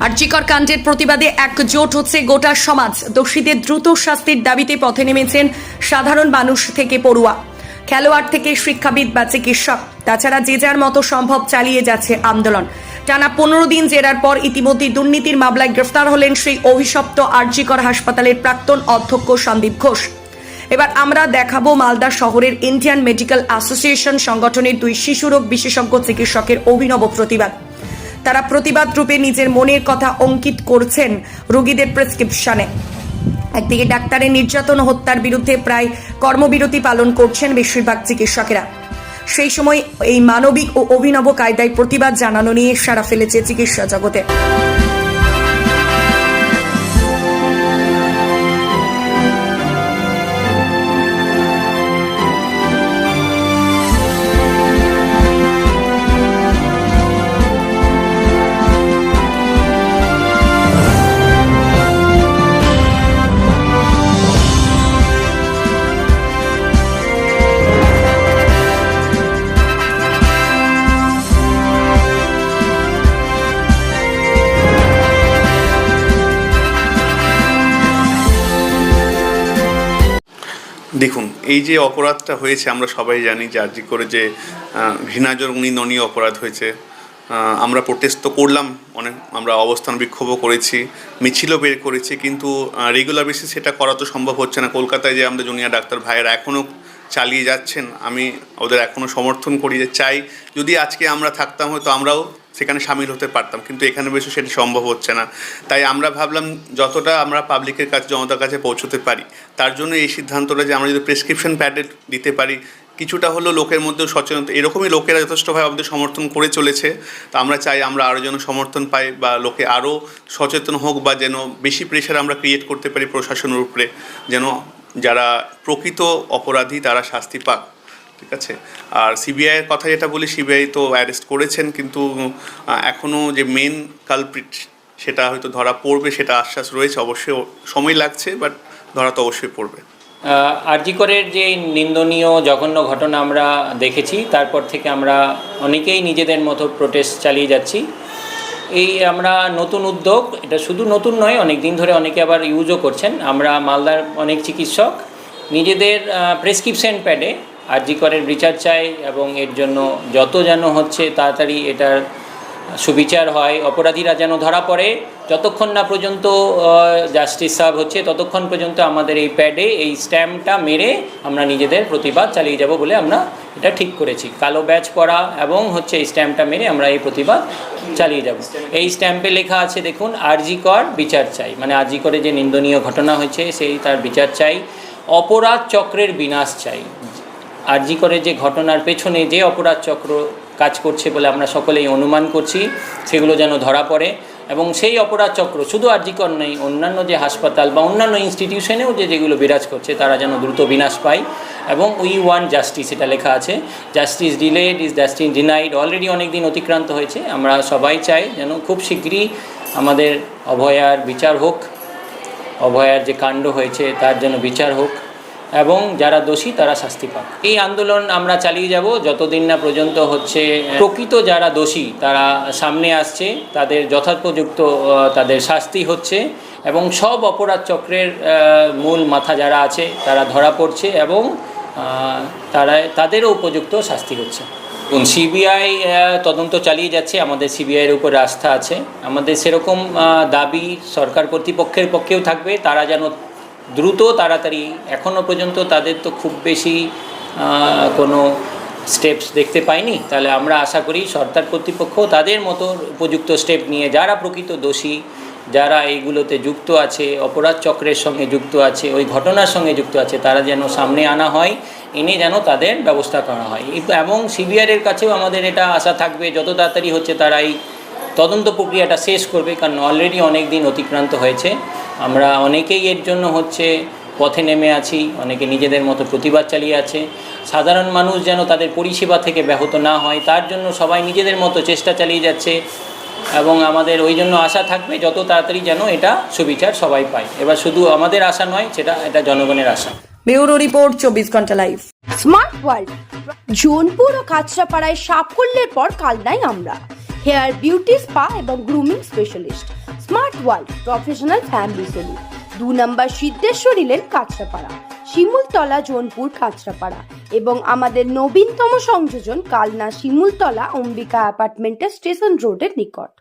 আর্যিকর কাণ্ডের প্রতিবাদে একজোট হচ্ছে গোটা সমাজ। দোষীদের দ্রুত শাস্তির দাবিতে পথে নেমেছেন সাধারণ মানুষ থেকে পড়ুয়া। খেলোয়াড় থেকে শিক্ষাবিদ বা চিকিৎসক। তাছাড়া যে যার মতো সম্ভব চালিয়ে যাচ্ছে আন্দোলন। টানা পনেরো দিন জেরার পর ইতিমধ্যে দুর্নীতির মামলায় গ্রেফতার হলেন সেই অভিশপ্ত আর্যিকর হাসপাতালের প্রাক্তন অধ্যক্ষ সন্দীপ ঘোষ। এবার আমরা দেখাবো মালদা শহরের ইন্ডিয়ান মেডিকেল অ্যাসোসিয়েশন সংগঠনের দুই শিশুরোগ বিশেষজ্ঞ চিকিৎসকের অভিনব প্রতিবাদ। তারা প্রতিবাদ রূপে নিজের মনের কথা অঙ্কিত করছেন রোগীদের প্রেসক্রিপশনে। একদিকে ডাক্তারের নির্যাতন হত্যার বিরুদ্ধে প্রায় কর্মবিরতি পালন করছেন বেশিরভাগ চিকিৎসকেরা। সেই সময় এই মানবিক ও অভিনব কায়দায় প্রতিবাদ জানানো নিয়ে সারা ফেলেছে চিকিৎসা জগতে। দেখুন, এই যে অপরাধটা হয়েছে, আমরা সবাই জানি যে আর্জি করে যে নিন্দনীয় অপরাধ হয়েছে। আমরা প্রোটেস্ট তো করলাম, অনেক, আমরা অবস্থান বিক্ষোভও করেছি, মিছিলও বের করেছি, কিন্তু রেগুলার বেসিস সেটা করা তো সম্ভব হচ্ছে না। কলকাতায় যে আমাদের জুনিয়র ডাক্তার ভাইয়েরা এখনও চালিয়ে যাচ্ছেন, আমি ওদের এখনও সমর্থন করি যে, চাই, যদি আজকে আমরা থাকতাম হয়তো আমরাও সেখানে সামিল হতে পারতাম, কিন্তু এখানে বেশি সেটা সম্ভব হচ্ছে না। তাই আমরা ভাবলাম যতটা আমরা পাবলিকের কাছে, জনতার কাছে পৌঁছতে পারি, তার জন্য এই সিদ্ধান্তটা যে আমরা যদি প্রেসক্রিপশন প্যাডেড দিতে পারি, কিছুটা হলো লোকের মধ্যে সচেতনতা, এরকমই লোকেরা যথেষ্টভাবে আমাদের সমর্থন করে চলেছে। তো আমরা চাই আমরা আরও যেন সমর্থন পাই বা লোকে আরও সচেতন হোক বা যেন বেশি প্রেশার আমরা ক্রিয়েট করতে পারি প্রশাসনের উপরে, যেন যারা প্রকৃত অপরাধী তারা শাস্তি পাক। ঠিক আছে? আর সিবিআইয়ের কথা যেটা বলি সিবিআই তো অ্যারেস্ট করেছেন, কিন্তু এখনও যে মেন কালপ্রিট সেটা হয়তো ধরা পড়বে, সেটা আশ্বাস রয়েছে, অবশ্যই সময় লাগছে বাট ধরা তো অবশ্যই পড়বে। আরজিকরের যে নিন্দনীয় জঘন্য ঘটনা আমরা দেখেছি, তারপর থেকে আমরা অনেকেই নিজেদের মতো প্রোটেস্ট চালিয়ে যাচ্ছি। এই আমরা নতুন উদ্যোগ, এটা শুধু নতুন নয় অনেক দিন ধরে অনেকে আবার ইউজও করছেন। আমরা মালদার অনেক চিকিৎসক, নিজেদের প্রেসক্রিপশন প্যাডে আরজিকরের বিচার চাই এবং এর জন্য যত যেন হচ্ছে তাড়াতাড়ি এটার সুবিচার হয়, অপরাধীরা যেন ধরা পড়ে, যতক্ষণ না পর্যন্ত জাস্টিস সার্ভ হচ্ছে, ততক্ষণ পর্যন্ত আমাদের এই প্যাডে এই স্ট্যাম্পটা মেরে আমরা নিজেদের প্রতিবাদ চালিয়ে যাব বলে আমরা এটা ঠিক করেছি। কালো ব্যাচ পরা এবং হচ্ছে এই স্ট্যাম্পটা মেরে আমরা এই প্রতিবাদ চালিয়ে যাব। এই স্ট্যাম্পে লেখা আছে, দেখুন, আরজি কর, বিচার চাই। মানে আরজি করে যে নিন্দনীয় ঘটনা হয়েছে, সেই তার বিচার চাই। অপরাধ চক্রের বিনাশ চাই। আরজি করে যে ঘটনার পেছনে যে অপরাধ চক্র কাজ করছে বলে আমরা সকলেই অনুমান করছি, সেগুলো যেন ধরা পড়ে এবং সেই অপরাধ চক্র শুধু আরজিকর নেই, অন্যান্য যে হাসপাতাল বা অন্যান্য ইনস্টিটিউশনেও যে যেগুলো বিরাজ করছে, তারা যেন দ্রুত বিনাশ পায় এবং উই ওয়ান জাস্টিস, এটা লেখা আছে। Justice delayed, is justice denied, already অনেক দিন অতিক্রান্ত হয়েছে। আমরা সবাই চাই যেন খুব শীঘ্রই আমাদের অভয়ার বিচার হোক, অভয়ার যে কাণ্ড হয়েছে, তার যেন বিচার হোক। এবং যারা দোষী, তারা শাস্তি পাক। এই আন্দোলন আমরা চালিয়ে যাব যতদিন না পর্যন্ত হচ্ছে প্রকৃত যারা দোষী, তারা সামনে আসছে, তাদের যথাপযুক্ত তাদের শাস্তি হচ্ছে এবং সব অপরাধ চক্রের মূল মাথা যারা আছে, তারা ধরা পড়ছে এবং তারা, তাদেরও উপযুক্ত শাস্তি হচ্ছে। সিবিআই তদন্ত চালিয়ে যাচ্ছে, আমাদের সিবিআইয়ের উপর আস্থা আছে। আমাদের সেরকম দাবি সরকার কর্তৃপক্ষের পক্ষেও থাকবে, তারা যেন দ্রুত, তাড়াতাড়ি এখনও পর্যন্ত তাদের তো খুব বেশি কোনো স্টেপস দেখতে পাইনি। তাহলে আমরা আশা করি সরকার কর্তৃপক্ষ তাদের মতো উপযুক্ত স্টেপ নিয়ে, যারা প্রকৃত দোষী, যারা এইগুলোতে যুক্ত আছে, অপরাধ চক্রের সঙ্গে যুক্ত আছে, ওই ঘটনার সঙ্গে যুক্ত আছে, তারা যেন সামনে আনা হয়, এনে যেন তাদের ব্যবস্থা করা হয়। এবং সিবিআইয়ের কাছেও আমাদের এটা আশা থাকবে, যত তাড়াতাড়ি হচ্ছে তারা এই তদন্ত প্রক্রিয়াটা শেষ করবে, কারণ অলরেডি অনেক দিন অতিক্রান্ত হয়েছে। আমরা অনেকেই এর জন্য হচ্ছে পথে নেমে আছি অনেকে নিজেদের মতো প্রতিবাদ চালিয়ে আছে। সাধারণ মানুষ যেন তাদের পরিষেবা থেকে ব্যাহত না হয় তার জন্য সবাই নিজেদের মতো চেষ্টা চালিয়ে যাচ্ছে এবং আমাদের ওই জন্য আশা থাকবে যত তাড়াতাড়ি যেন এটা সুবিচার সবাই পায়। এবার শুধু আমাদের আশা নয় সেটা এটা জনগণের আশা। ব্যুরো রিপোর্ট চব্বিশ ঘণ্টা লাইভ। স্মার্ট ওয়ার্ল্ড জোনপুর ও কাঁচরাপাড়ায় সাফল্যের পর কালনাই আমরা। হেয়ার বিউটি স্পা এবং grooming specialist. Smart world professional family salon. দু নম্বর সিদ্ধেশ্বরী লেন কাঁচরাপাড়া, শিমুলতলা জোনপুর কাঁচরাপাড়া এবং আমাদের নবীনতম সংযোজন কালনা শিমুলতলা অম্বিকা অ্যাপার্টমেন্টের স্টেশন রোডের নিকট।